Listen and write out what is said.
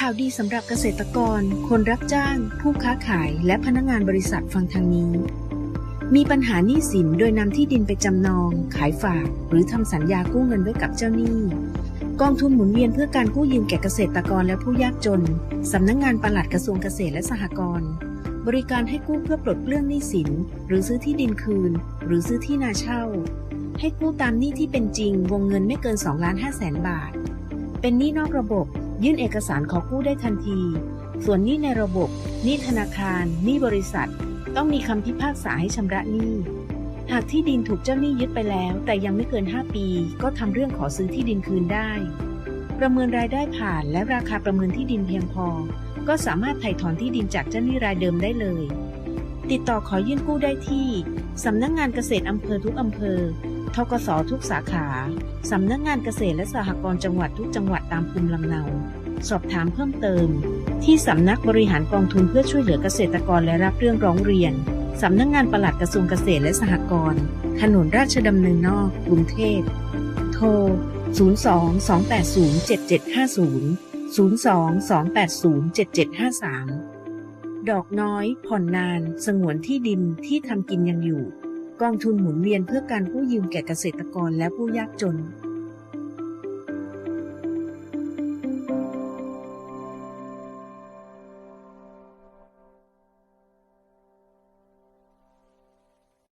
ข่าวดีสำหรับเกษตรกร คนรับจ้าง ผู้ค้าขาย และพนักงานบริษัทฟังทางนี้ มีปัญหาหนี้สินโดยนำที่ดินไปจำนอง ขายฝาก หรือทำสัญญากู้เงินไว้กับเจ้าหนี้ กองทุนหมุนเวียนเพื่อการกู้ยืมแก่เกษตรกรและผู้ยากจนสำนักงงานปลัดกระทรวงเกษตรและสหกรณ์บริการให้กู้เพื่อปลดเปลื้องหนี้สิน หรือซื้อที่ดินคืน หรือซื้อที่นาเช่า ให้กู้ตามหนี้ที่เป็นจริงวงเงินไม่เกิน2ล้าน5แสนบาท เป็นหนี้นอกระบบ ยื่นเอกสารขอกู้ได้ทันที ส่วนหนี้ในระบบหนี้ธนาคารหนี้บริษัท ต้องมีคำพิพากษาให้ชำระหนี้ หากที่ดินถูกเจ้าหนี้ยึดไปแล้ว แต่ยังไม่เกิน 5 ปี ก็ทำเรื่องขอซื้อที่ดินคืนได้ ประเมินรายได้ผ่านและราคาประเมินที่ดินเพียงพอ ก็สามารถไถ่ถอนที่ดินจากเจ้าหนี้รายเดิมได้เลย ติดต่อขอยื่นกู้ได้ที่ สำนักงงานเกษตรอำเภอทุกอำเภอ ทกสทุกสาขา สำนักงานเกษตรและสหกรณ์จังหวัดทุกจังหวัดตามภูมิลำเนา สอบถามเพิ่มเติม ที่สำนักบริหารกองทุนเพื่อช่วยเหลือเกษตรกรและรับเรื่องร้องเรียน สำนักงานปลัดกระทรวงเกษตรและสหกรณ์ ถนนราชดำเนินนอก กรุงเทพ โทร 02 280 7750 02 280 7753 ดอกน้อย ผ่อนนาน สงวนที่ดินที่ทำกินยังอยู่ กองทุนหมุนเวียนเพื่อการกู้ยืมแก่เกษตรกรและผู้ยากจน